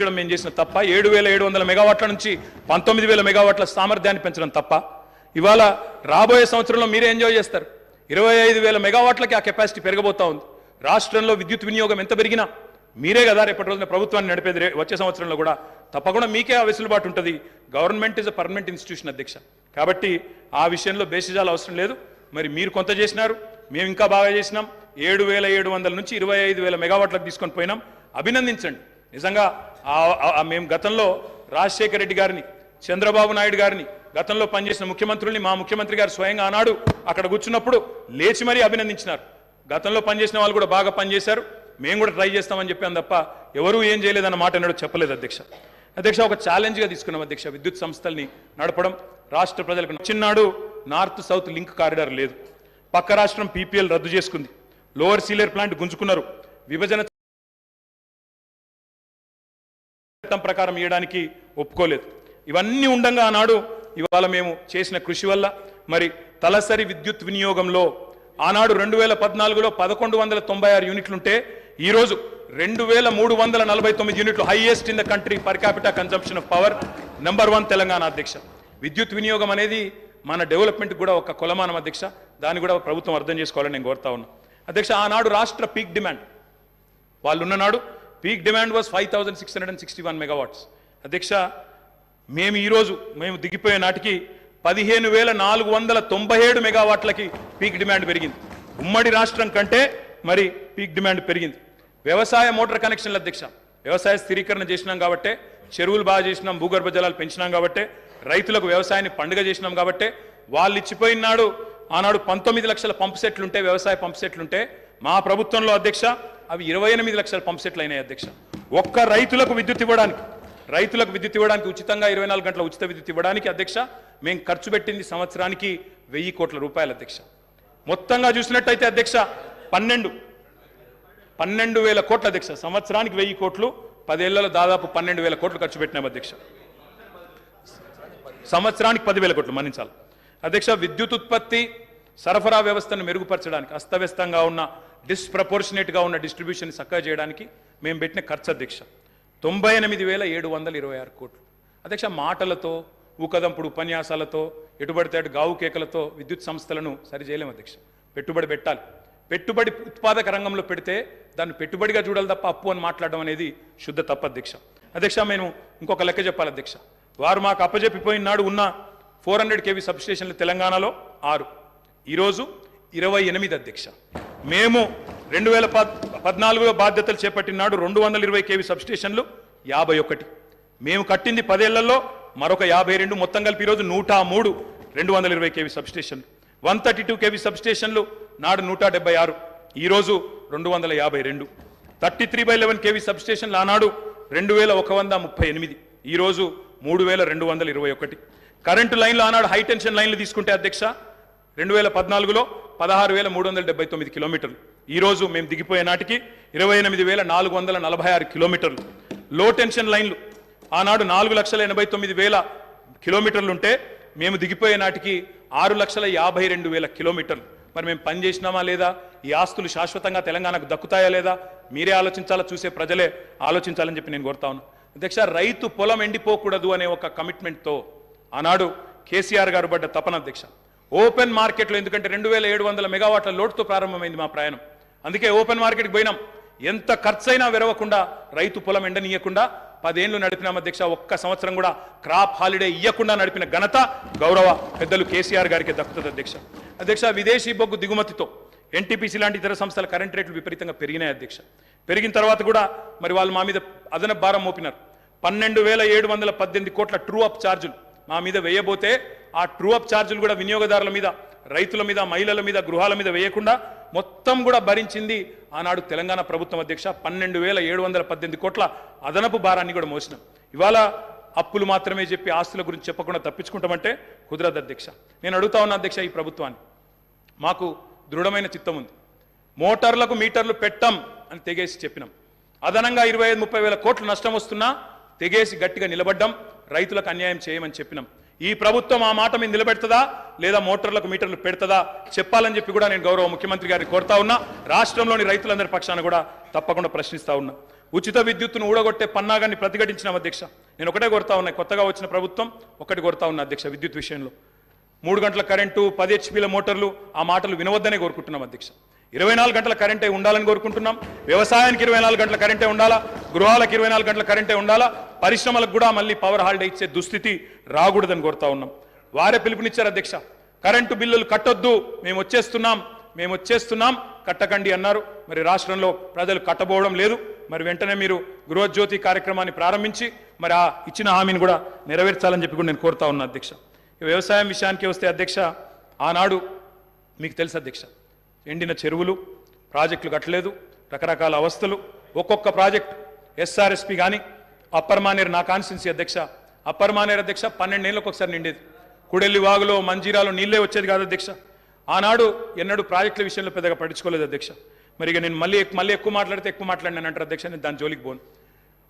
పెంచడం మేము చేసిన తప్ప ఏడు వేల ఏడు వందల మెగావాట్ల నుంచి పంతొమ్మిది వేల మెగావాట్ల సామర్థ్యాన్ని పెంచడం తప్ప. ఇవాళ రాబోయే సంవత్సరంలో మీరే ఎంజాయ్ చేస్తారు. ఇరవై ఐదు వేల మెగావాట్లకి ఆ కెపాసిటీ పెరగబోతా ఉంది. రాష్ట్రంలో విద్యుత్ వినియోగం ఎంత పెరిగినా మీరే కదా రేపటి రోజున ప్రభుత్వాన్ని నడిపేది. వచ్చే సంవత్సరంలో కూడా తప్పకుండా మీకే ఆ వెసులుబాటు ఉంటుంది. Government is a permanent institution అధ్యక్ష. కాబట్టి ఆ విషయంలో బేసిజాలు అవసరం లేదు. మరి మీరు కొంత చేసినారు మేము ఇంకా బాగా చేసినాం. ఏడు వేల ఏడు వందల నుంచి ఇరవై ఐదు వేల మెగావాట్లకు తీసుకొని పోయినాం. అభినందించండి. నిజంగా మేము గతంలో రాజశేఖర రెడ్డి గారిని చంద్రబాబు నాయుడు గారిని గతంలో పనిచేసిన ముఖ్యమంత్రుల్ని మా ముఖ్యమంత్రి గారు స్వయంగా ఆనాడు అక్కడ కూర్చున్నప్పుడు లేచి మరీ అభినందించినారు. గతంలో పనిచేసిన వాళ్ళు కూడా బాగా పనిచేశారు. మేము కూడా ట్రై చేస్తామని చెప్పాను తప్ప ఎవరూ ఏం చేయలేదన్న మాట అన్నాడు చెప్పలేదు అధ్యక్ష. అధ్యక్ష ఒక ఛాలెంజ్గా తీసుకున్నాం అధ్యక్ష విద్యుత్ సంస్థల్ని నడపడం. రాష్ట్ర ప్రజలకు నచ్చినాడు నార్త్ సౌత్ లింక్ కారిడార్ లేదు. పక్క రాష్ట్రం పీపీఎల్ రద్దు చేసుకుంది. లోవర్ సీలియర్ ప్లాంట్ గుంజుకున్నారు. విభజన చట్టం ప్రకారం ఇవ్వడానికి ఒప్పుకోలేదు. ఇవన్నీ ఉండంగా ఆనాడు ఇవాళ మేము చేసిన కృషి వల్ల మరి తలసరి విద్యుత్ వినియోగంలో ఆనాడు రెండు వేల పద్నాలుగులో పదకొండు వందల తొంభై ఆరు యూనిట్లుంటే ఈరోజు రెండు వేల మూడు వందల నలభై తొమ్మిది యూనిట్లు highest in the country per capital consumption of power number one Telangana అధ్యక్ష. విద్యుత్ వినియోగం అనేది మన డెవలప్మెంట్ కూడా ఒక కొలమానం అధ్యక్ష. దాన్ని కూడా ప్రభుత్వం అర్థం చేసుకోవాలని నేను కోరుతా ఉన్నా. అధ్యక్ష ఆనాడు రాష్ట్ర పీక్ డిమాండ్ వాళ్ళు ఉన్ననాడు peak demand was five thousand six hundred and sixty one megawatts. అధ్యక్ష మేము ఈరోజు మేము దిగిపోయే నాటికి పదిహేను వేల నాలుగు వందల తొంభై ఏడు మెగావాట్లకి పీక్ డిమాండ్ పెరిగింది. ఉమ్మడి రాష్ట్రం కంటే మరి పీక్ డిమాండ్ పెరిగింది. వ్యవసాయ మోటార్ కనెక్షన్ల అధ్యక్ష వ్యవసాయ స్థిరీకరణ చేసినాం కాబట్టే చెరువులు బాగా చేసినాం భూగర్భ జలాలు పెంచినాం కాబట్టే రైతులకు వ్యవసాయాన్ని పండుగ చేసినాం కాబట్టే వాళ్ళు ఇచ్చిపోయిన నాడు ఆనాడు పంతొమ్మిది లక్షల పంప్ సెట్లుంటే వ్యవసాయ పంప్ సెట్లుంటే మా ప్రభుత్వంలో అధ్యక్ష అవి ఇరవై ఎనిమిది లక్షల పంప్ సెట్లు అయినాయి అధ్యక్ష. ఒక్క రైతులకు విద్యుత్ ఇవ్వడానికి రైతులకు విద్యుత్ ఇవ్వడానికి ఉచితంగా ఇరవై నాలుగు గంటల ఉచిత విద్యుత్ ఇవ్వడానికి అధ్యక్ష మేము ఖర్చు పెట్టింది సంవత్సరానికి వెయ్యి కోట్ల రూపాయలు అధ్యక్ష. మొత్తంగా చూసినట్టయితే అధ్యక్ష పన్నెండు పన్నెండు వేల కోట్ల అధ్యక్ష. సంవత్సరానికి వెయ్యి కోట్లు పదేళ్ళలో దాదాపు పన్నెండు వేల కోట్లు ఖర్చు పెట్టినాం అధ్యక్ష. సంవత్సరానికి పదివేల కోట్లు మన్నించాలి. అధ్యక్ష విద్యుత్ ఉత్పత్తి సరఫరా వ్యవస్థను మెరుగుపరచడానికి అస్తవ్యస్తంగా ఉన్న డిస్ప్రపోర్షనేట్గా ఉన్న డిస్ట్రిబ్యూషన్ చక్కగా చేయడానికి మేము పెట్టిన ఖర్చు అధ్యక్ష. తొంభై ఎనిమిది వేల ఏడు వందల ఇరవై ఆరు కోట్లు. అధ్యక్ష మాటలతో ఊకదంపుడు ఉపన్యాసాలతో ఎటుబడితే గావు కేకలతో విద్యుత్ సంస్థలను సరిచేయలేము అధ్యక్ష. పెట్టుబడి పెట్టాలి. పెట్టుబడి ఉత్పాదక రంగంలో పెడితే దాన్ని పెట్టుబడిగా చూడాలి తప్ప అప్పు అని మాట్లాడడం అనేది శుద్ధ తప్ప అధ్యక్ష. అధ్యక్ష నేను ఇంకొక లెక్క చెప్పాలి అధ్యక్ష. వారు మాకు అప్పజెప్పిపోయిన నాడు ఉన్న ఫోర్ హండ్రెడ్ కేవీ సబ్స్టేషన్లు తెలంగాణలో ఆరు. ఈరోజు ఇరవై ఎనిమిది అధ్యక్ష. మేము రెండు వేల పద్ పద్నాలుగులో బాధ్యతలు చేపట్టిన నాడు రెండు వందల ఇరవై కేవీ సబ్స్టేషన్లు యాభై ఒకటి. మేము కట్టింది పదేళ్ళలో మరొక యాభై రెండు మొత్తం కలిపి ఈరోజు నూట మూడు రెండు వందల ఇరవై కేవీ సబ్స్టేషన్లు. వన్ థర్టీ టూ కేవీ సబ్స్టేషన్లు నాడు నూట డెబ్బై ఆరు. ఈరోజు రెండు వందల యాభై రెండు. Thirty three by eleven KV సబ్స్టేషన్లు ఆనాడు రెండు వేల ఒక వంద ముప్పై ఎనిమిది. ఈరోజు మూడు వేల రెండు వందల ఇరవై ఒకటి. కరెంటు లైన్లు ఆనాడు హైటెన్షన్ లైన్లు తీసుకుంటే అధ్యక్ష రెండు వేల పద్నాలుగులో పదహారు వేల మూడు వందల డెబ్బై తొమ్మిది కిలోమీటర్లు. ఈరోజు మేము దిగిపోయే నాటికి ఇరవై ఎనిమిది వేల నాలుగు వందల నలభై ఆరు కిలోమీటర్లు. లో టెన్షన్ లైన్లు. ఆనాడు నాలుగు లక్షల ఎనభై తొమ్మిది వేల కిలోమీటర్లు ఉంటే మేము దిగిపోయే నాటికి ఆరు లక్షల యాభై రెండు వేల కిలోమీటర్లు. మరి మేము పని చేసినామా లేదా? ఈ ఆస్తులు శాశ్వతంగా తెలంగాణకు దక్కుతాయా లేదా? మీరే ఆలోచించాలా? చూసే ప్రజలే ఆలోచించాలని చెప్పి నేను కోరుతా ఉన్నాను అధ్యక్ష రైతు పొలం ఎండిపోకూడదు అనే ఒక కమిట్మెంట్తో ఆనాడు కేసీఆర్ గారు పడ్డ తపన అధ్యక్ష. ఓపెన్ మార్కెట్లో ఎందుకంటే రెండు వేల ఏడు వందల మెగావాట్ల లోటుతో ప్రారంభమైంది మా ప్రయాణం. అందుకే ఓపెన్ మార్కెట్కి పోయినాం. ఎంత ఖర్చైనా విరవకుండా రైతు పొలం ఎండనీయకుండా పదేళ్ళు నడిపినాం అధ్యక్ష ఒక్క సంవత్సరం కూడా క్రాప్ హాలిడే ఇవ్వకుండా నడిపిన ఘనత గౌరవ పెద్దలు కేసీఆర్ గారికి దక్కుతుంది అధ్యక్ష. అధ్యక్ష విదేశీ బొగ్గు దిగుమతితో ఎన్టీపీసీ లాంటి ఇతర సంస్థల కరెంట్ రేట్లు విపరీతంగా పెరిగినాయి అధ్యక్ష. పెరిగిన తర్వాత కూడా మరి వాళ్ళు మా మీద అదనపు భారం మోపినారు. పన్నెండు వేల ఏడు వందల పద్దెనిమిది కోట్ల ట్రూ అప్ ఛార్జులు మా మీద వేయబోతే ఆ ట్రూ అప్ ఛార్జీలు కూడా వినియోగదారుల మీద రైతుల మీద మహిళల మీద గృహాల మీద వేయకుండా మొత్తం కూడా భరించింది ఆనాడు తెలంగాణ ప్రభుత్వం అధ్యక్ష. పన్నెండు వేల ఏడు వందల పద్దెనిమిది కోట్ల అదనపు భారాన్ని కూడా మోసినాం. ఇవాళ అప్పులు మాత్రమే చెప్పి ఆస్తుల గురించి చెప్పకుండా తప్పించుకుంటామంటే కుదరదు అధ్యక్ష. నేను అడుగుతా ఉన్న అధ్యక్ష ఈ ప్రభుత్వాన్ని. మాకు దృఢమైన చిత్తం ఉంది. మోటార్లకు మీటర్లు పెట్టం అని తెగేసి చెప్పినాం. అదనంగా ఇరవై ఐదు ముప్పై వేల కోట్లు నష్టం వస్తున్నా తెగేసి గట్టిగా నిలబడ్డం రైతులకు అన్యాయం చేయమని చెప్పినాం. ఈ ప్రభుత్వం ఆ మాట మీద నిలబెడుతుందా? లేదా మోటార్లకు మీటర్లు పెడుతుందా? చెప్పాలని చెప్పి కూడా నేను గౌరవ ముఖ్యమంత్రి గారిని కోరుతా ఉన్నా. రాష్ట్రంలోని రైతులందరి పక్షాన కూడా తప్పకుండా ప్రశ్నిస్తా ఉన్నా. ఉచిత విద్యుత్తును ఊడగొట్టే పన్నాగాన్ని ప్రతిఘటించిన అధ్యక్ష. నేను ఒకటే కొడతా ఉన్నాయి కొత్తగా వచ్చిన ప్రభుత్వం ఒకటి కొడతా ఉన్నా అధ్యక్ష విద్యుత్ విషయంలో. మూడు గంటల కరెంటు పది హెచ్పీల మోటార్లు ఆ మాటలు వినవద్దనే కోరుకుంటున్నాం అధ్యక్ష. ఇరవై నాలుగు గంటల కరెంటే ఉండాలని కోరుకుంటున్నాం. వ్యవసాయానికి ఇరవై నాలుగు గంటల కరెంటే ఉండాలా? గృహాలకు ఇరవై నాలుగు గంటల కరెంటే ఉండాలా? పరిశ్రమలకు కూడా మళ్ళీ పవర్ హాలిడే ఇచ్చే దుస్థితి రాకూడదని కోరుతా ఉన్నాం. వారే పిలుపునిచ్చారు అధ్యక్ష. కరెంటు బిల్లులు కట్టొద్దు మేము వచ్చేస్తున్నాం మేము వచ్చేస్తున్నాం కట్టకండి అన్నారు. మరి రాష్ట్రంలో ప్రజలు కట్టబోవడం లేదు. మరి వెంటనే మీరు గృహజ్యోతి కార్యక్రమాన్ని ప్రారంభించి మరి ఆ ఇచ్చిన హామీని కూడా నెరవేర్చాలని చెప్పి కూడా నేను కోరుతా ఉన్నా అధ్యక్ష. వ్యవసాయం విషయానికి వస్తే అధ్యక్ష ఆనాడు మీకు తెలుసు అధ్యక్ష ఎండిన చెరువులు ప్రాజెక్టులు కట్టలేదు రకరకాల అవస్థలు ఒక్కొక్క ప్రాజెక్ట్ ఎస్ఆర్ఎస్పి కానీ అప్పర్ మానేరు నా కాన్స్టిట్యున్సీ అధ్యక్ష. అప్పర్ మానేరు అధ్యక్ష పన్నెండేళ్ళకి ఒకసారి నిండేది. కుడెల్లి వాగులో మంజీరాలో నీళ్ళే వచ్చేది కాదు అధ్యక్ష. ఆనాడు ఎన్నడూ ప్రాజెక్టుల విషయంలో పెద్దగా పట్టించుకోలేదు అధ్యక్ష. మరి ఇక నేను మళ్ళీ మళ్ళీ ఎక్కువ మాట్లాడితే ఎక్కువ మాట్లాడినాను అంటారు అధ్యక్ష నేను దాని జోలికి పోను.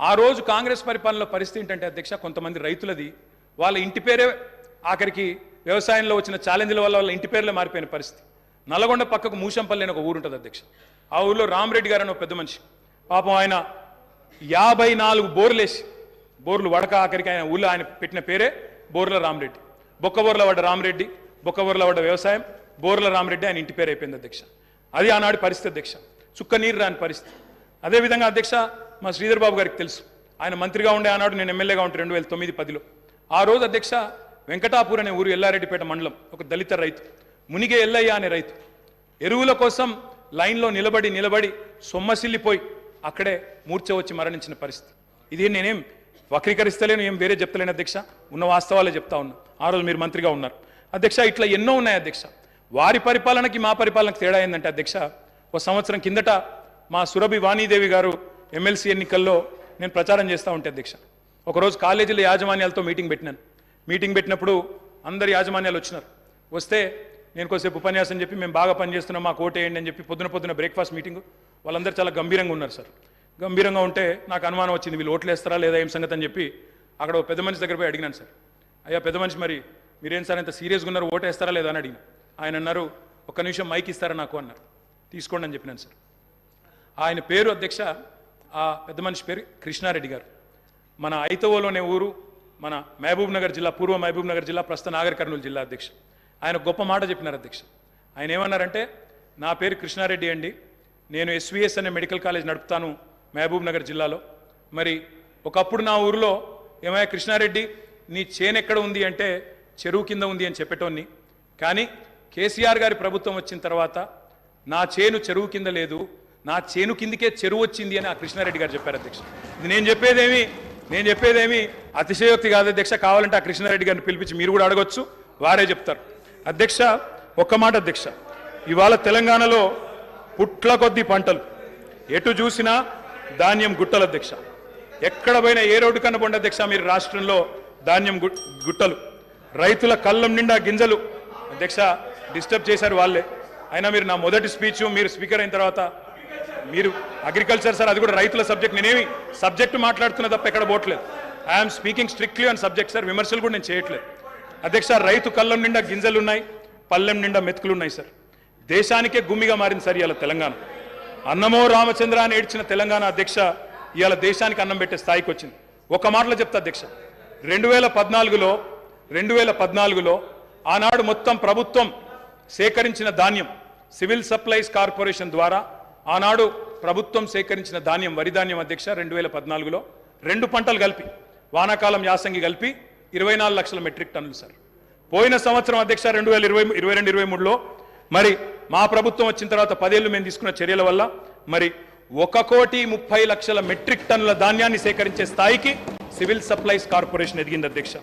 ఆ రోజు కాంగ్రెస్ పరిపాలనలో పరిస్థితి ఏంటంటే అధ్యక్ష కొంతమంది రైతులది వాళ్ళ ఇంటి పేరే ఆఖరికి వ్యవసాయంలో వచ్చిన ఛాలెంజ్ల వల్ల వాళ్ళ ఇంటి పేర్లే మారిపోయిన పరిస్థితి. నల్గొండ పక్కకు మూషంపల్లి అని ఒక ఊరుంటుంది అధ్యక్ష. ఆ ఊర్లో రామరెడ్డి గారు అని ఒక పెద్ద మనిషి. పాపం ఆయన యాభై నాలుగు బోర్లేసి బోర్లు వడక ఆఖరికి ఆయన ఊళ్ళో ఆయన పెట్టిన పేరే బోర్ల రామరెడ్డి. బొక్కబోర్ల వడ్డ రామరెడ్డి బొక్కబోర్ల వడ్డ వ్యవసాయం బోర్ల రామరెడ్డి ఆయన ఇంటి పేరు అయిపోయింది అధ్యక్ష. అది ఆనాడు పరిస్థితి అధ్యక్ష. చుక్క నీరు రాని పరిస్థితి. అదేవిధంగా అధ్యక్ష మా శ్రీధర్ బాబు గారికి తెలుసు. ఆయన మంత్రిగా ఉండే ఆనాడు నేను ఎమ్మెల్యేగా ఉంటే రెండు వేల తొమ్మిది పదిలో. ఆ రోజు అధ్యక్ష వెంకటాపూర్ అనే ఊరు ఎల్లారెడ్డిపేట మండలం ఒక దళిత రైతు మునిగే ఎల్లయ్య అనే రైతు. ఎరువుల కోసం లైన్లో నిలబడి నిలబడి సొమ్మసిల్లిపోయి అక్కడే మూర్ఛ వచ్చి మరణించిన పరిస్థితి. ఇది నేనేం వక్రీకరిస్తలేను ఏం వేరే చెప్తలేను అధ్యక్ష? ఉన్న వాస్తవాలే చెప్తా ఉన్నా. ఆ రోజు మీరు మంత్రిగా ఉన్నారు. అధ్యక్ష ఇట్లా ఎన్నో ఉన్నాయి అధ్యక్ష. వారి పరిపాలనకి మా పరిపాలనకి తేడా ఏంటంటే అధ్యక్ష ఒక సంవత్సరం కిందట మా సురభి వాణీదేవి గారు ఎమ్మెల్సీ ఎన్నికల్లో నేను ప్రచారం చేస్తూ ఉంటే అధ్యక్ష. ఒకరోజు కాలేజీల యాజమాన్యాలతో మీటింగ్ పెట్టినాను. మీటింగ్ పెట్టినప్పుడు అందరు యాజమాన్యాలు వచ్చినారు. వస్తే నేను కొద్దిసేపు ఉపన్యాసం చెప్పి మేము బాగా పనిచేస్తున్నాం మాకు కోటేయండి అని చెప్పి పొద్దున పొద్దున బ్రేక్ఫాస్ట్ మీటింగు. వాళ్ళందరూ చాలా గంభీరంగా ఉన్నారు సార్. గంభీరంగా ఉంటే నాకు అనుమానం వచ్చింది వీళ్ళు ఓట్లు వేస్తారా లేదా ఏం సంగతి అని చెప్పి అక్కడ పెద్ద మనిషి దగ్గర పోయి అడిగినాను సార్. అయ్యా పెద్ద మనిషి మరి మీరేం సార్ ఇంత సీరియస్గా ఉన్నారు ఓటు వేస్తారా లేదా అని అడిగిన. ఆయన అన్నారు ఒక్క నిమిషం మైక్ ఇస్తారా నాకు? అన్నారు. తీసుకోండి అని చెప్పినాను సార్. ఆయన పేరు అధ్యక్ష ఆ పెద్ద మనిషి పేరు కృష్ణారెడ్డి గారు. మన ఐతవోలోనే ఊరు మన మహబూబ్ నగర్ జిల్లా పూర్వ మహబూబ్ నగర్ జిల్లా ప్రస్తుత నాగర్ కర్నూలు జిల్లా అధ్యక్ష. ఆయన గొప్ప మాట చెప్పినారు అధ్యక్ష. ఆయన ఏమన్నారంటే నా పేరు కృష్ణారెడ్డి అండి నేను ఎస్విఎస్ అనే మెడికల్ కాలేజ్ నడుపుతాను మహబూబ్ నగర్ జిల్లాలో. మరి ఒకప్పుడు నా ఊరిలో ఏమయ్యా కృష్ణారెడ్డి నీ చేను ఎక్కడ ఉంది అంటే చెరువు కింద ఉంది అని చెప్పేటోన్ని. కానీ కేసీఆర్ గారి ప్రభుత్వం వచ్చిన తర్వాత నా చేను చెరువు కింద లేదు నా చేను కిందకే చెరువు వచ్చింది అని ఆ కృష్ణారెడ్డి గారు చెప్పారు అధ్యక్ష. ఇది నేను చెప్పేదేమి నేను చెప్పేదేమి అతిశయోక్తి కాదు అధ్యక్ష కావాలంటే ఆ కృష్ణారెడ్డి గారిని పిలిపించి మీరు కూడా అడగొచ్చు వారే చెప్తారు. అధ్యక్ష ఒక్క మాట అధ్యక్ష ఇవాళ తెలంగాణలో పుట్ల కొద్ది పంటలు. ఎటు చూసినా ధాన్యం గుట్టలు అధ్యక్ష. ఎక్కడ పోయినా ఏ రోడ్డు కనబండి అధ్యక్ష మీరు రాష్ట్రంలో ధాన్యం గుట్టలు. రైతుల కళ్ళం నిండా గింజలు అధ్యక్ష డిస్టర్బ్ చేశారు వాళ్ళే. అయినా మీరు నా మొదటి స్పీచ్ మీరు స్పీకర్ అయిన తర్వాత మీరు అగ్రికల్చర్ సార్ అది కూడా రైతుల సబ్జెక్ట్. నేనేమి సబ్జెక్ట్ మాట్లాడుతున్నా తప్ప ఎక్కడ పోవట్లేదు. I'm speaking strictly on subject sir విమర్శలు కూడా నేను చేయట్లేదు. అధ్యక్ష రైతు కళ్ళం నిండా గింజలు ఉన్నాయి పల్లెం నిండా మెతుకులు ఉన్నాయి సార్. దేశానికే గుమ్మిగా మారింది సార్ ఇవాళ తెలంగాణ. అన్నమో రామచంద్ర అని ఏడ్చిన తెలంగాణ అధ్యక్ష ఇవాళ దేశానికి అన్నం పెట్టే స్థాయికి వచ్చింది. ఒక మాటలో చెప్తా అధ్యక్ష. రెండు వేల పద్నాలుగులో రెండు వేల పద్నాలుగులో ఆనాడు మొత్తం ప్రభుత్వం సేకరించిన ధాన్యం సివిల్ సప్లైస్ కార్పొరేషన్ ద్వారా ఆనాడు ప్రభుత్వం సేకరించిన ధాన్యం వరి ధాన్యం అధ్యక్ష రెండు వేల పద్నాలుగులో రెండు పంటలు కలిపి వానాకాలం యాసంగి కలిపి ఇరవై నాలుగు లక్షల మెట్రిక్ టన్నులు సార్. పోయిన సంవత్సరం అధ్యక్ష రెండు వేల ఇరవై ఇరవై రెండు ఇరవై మూడులో మరి మా ప్రభుత్వం వచ్చిన తర్వాత పదేళ్ళు మేము తీసుకున్న చర్యల వల్ల మరి ఒక కోటి ముప్పై లక్షల మెట్రిక్ టన్నుల ధాన్యాన్ని సేకరించే స్థాయికి సివిల్ సప్లైస్ కార్పొరేషన్ ఎదిగింది అధ్యక్ష.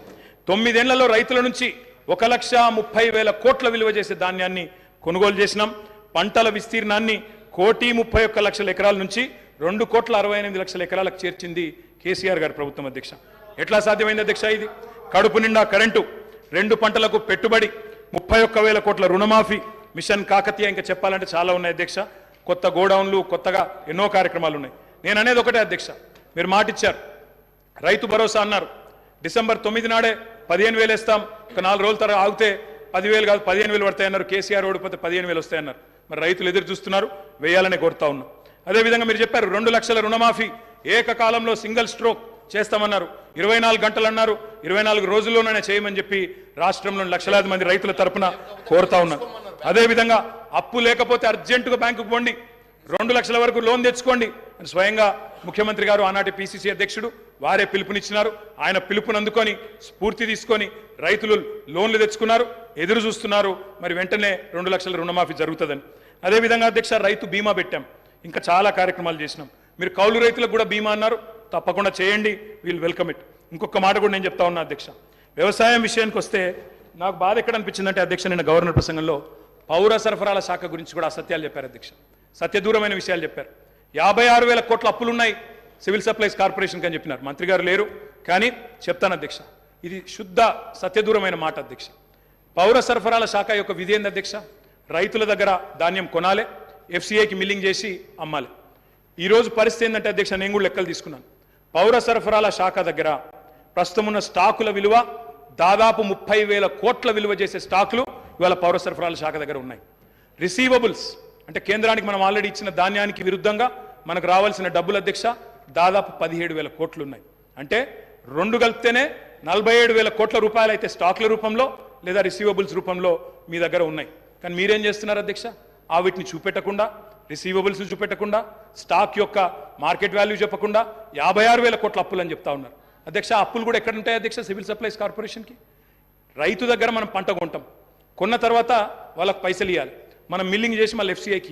తొమ్మిదేళ్ళలో రైతుల నుంచి ఒక లక్ష ముప్పై వేల కోట్ల విలువ చేసే ధాన్యాన్ని కొనుగోలు చేసినాం. పంటల విస్తీర్ణాన్ని కోటి ముప్పై ఒక్క లక్షల ఎకరాల నుంచి రెండు కోట్ల అరవై ఎనిమిది లక్షల ఎకరాలకు చేర్చింది కేసీఆర్ గారి ప్రభుత్వం అధ్యక్ష. ఎట్లా సాధ్యమైంది అధ్యక్ష ఇది? కడుపు నిండా కరెంటు రెండు పంటలకు పెట్టుబడి ముప్పై ఒక్క వేల కోట్ల రుణమాఫీ మిషన్ కాకతీయ ఇంకా చెప్పాలంటే చాలా ఉన్నాయి అధ్యక్ష. కొత్త గోడౌన్లు కొత్తగా ఎన్నో కార్యక్రమాలు ఉన్నాయి. నేను అనేది ఒకటే అధ్యక్ష. మీరు మాటిచ్చారు. రైతు భరోసా అన్నారు. డిసెంబర్ తొమ్మిది నాడే పదిహేను వేలు వేస్తాం. ఒక నాలుగు రోజుల తర్వాత ఆగితే పదివేలు కాదు పదిహేను వేలు పడతాయన్నారు కేసీఆర్ ఓడిపోతే పదిహేను వేలు వస్తాయన్నారు మరి రైతులు ఎదురు చూస్తున్నారు. వేయాలని కోరుతా ఉన్నాం. అదేవిధంగా మీరు చెప్పారు రెండు లక్షల రుణమాఫీ ఏకకాలంలో సింగిల్ స్ట్రోక్. చేస్తామన్నారు. ఇరవై నాలుగు గంటలు అన్నారు. ఇరవై నాలుగు రోజుల్లోనే చేయమని చెప్పి రాష్ట్రంలోని లక్షలాది మంది రైతుల తరపున కోరుతా ఉన్నారు అదేవిధంగా అప్పు లేకపోతే అర్జెంటుగా బ్యాంకుకు పోండి. రెండు లక్షల వరకు లోన్ తెచ్చుకోండి. అని స్వయంగా ముఖ్యమంత్రి గారు ఆనాటి పిసిసి అధ్యక్షుడు వారే పిలుపునిచ్చినారు. ఆయన పిలుపుని అందుకొని స్ఫూర్తి తీసుకొని రైతులు లోన్లు తెచ్చుకున్నారు. ఎదురు చూస్తున్నారు. మరి వెంటనే రెండు లక్షల రుణమాఫీ జరుగుతుందని. అదేవిధంగా అధ్యక్ష రైతు బీమా పెట్టాం. ఇంకా చాలా కార్యక్రమాలు చేసినాం. మీరు కౌలు రైతులకు కూడా బీమా అన్నారు. తప్పకుండా చేయండి వీల్ వెల్కమ్ ఇట్ ఇంకొక మాట కూడా నేను చెప్తా ఉన్నా అధ్యక్ష. వ్యవసాయం విషయానికి వస్తే నాకు బాధ ఎక్కడ అనిపించిందంటే అధ్యక్ష నిన్న గవర్నర్ ప్రసంగంలో పౌర సరఫరాల శాఖ గురించి కూడా అసత్యాలు చెప్పారు అధ్యక్ష. సత్యదూరమైన విషయాలు చెప్పారు. యాభై ఆరు వేల కోట్ల అప్పులున్నాయి సివిల్ సప్లైస్ కార్పొరేషన్కి అని చెప్పినారు. మంత్రి గారు లేరు కానీ చెప్తాను అధ్యక్ష. ఇది శుద్ధ సత్యదూరమైన మాట అధ్యక్ష. పౌర సరఫరాల శాఖ యొక్క విధి ఏంది అధ్యక్ష? రైతుల దగ్గర ధాన్యం కొనాలి ఎఫ్సీఐకి మిల్లింగ్ చేసి అమ్మాలి. ఈరోజు పరిస్థితి ఏంటంటే అధ్యక్ష నేను కూడా లెక్కలు తీసుకున్నాను. పౌర సరఫరాల శాఖ దగ్గర ప్రస్తుతమున్న స్టాకుల విలువ దాదాపు ముప్పై వేల కోట్ల విలువ చేసే స్టాకులు ఇవాళ పౌర సరఫరాల శాఖ దగ్గర ఉన్నాయి. రిసీవబుల్స్ అంటే కేంద్రానికి మనం ఆల్రెడీ ఇచ్చిన ధాన్యానికి విరుద్ధంగా మనకు రావాల్సిన డబ్బుల అధ్యక్ష దాదాపు పదిహేడు వేల కోట్లు ఉన్నాయి. అంటే రెండు కలిపితేనే నలభై ఏడు వేల కోట్ల రూపాయలు అయితే స్టాకుల రూపంలో లేదా రిసీవబుల్స్ రూపంలో మీ దగ్గర ఉన్నాయి. కానీ మీరేం చేస్తున్నారు అధ్యక్ష? ఆ వీటిని చూపెట్టకుండా రిసీవబుల్స్ చూపెట్టకుండా స్టాక్ యొక్క మార్కెట్ వాల్యూ చెప్పకుండా యాభై ఆరు వేల కోట్ల అప్పులు అని చెప్తా ఉన్నారు. అధ్యక్ష అప్పులు కూడా ఎక్కడ ఉంటాయి అధ్యక్ష సివిల్ సప్లైస్ కార్పొరేషన్కి? రైతు దగ్గర మనం పంట కొంటాం. కొన్న తర్వాత వాళ్ళకి పైసలు ఇవ్వాలి మనం మిల్లింగ్ చేసి మళ్ళీ ఎఫ్సీఐకి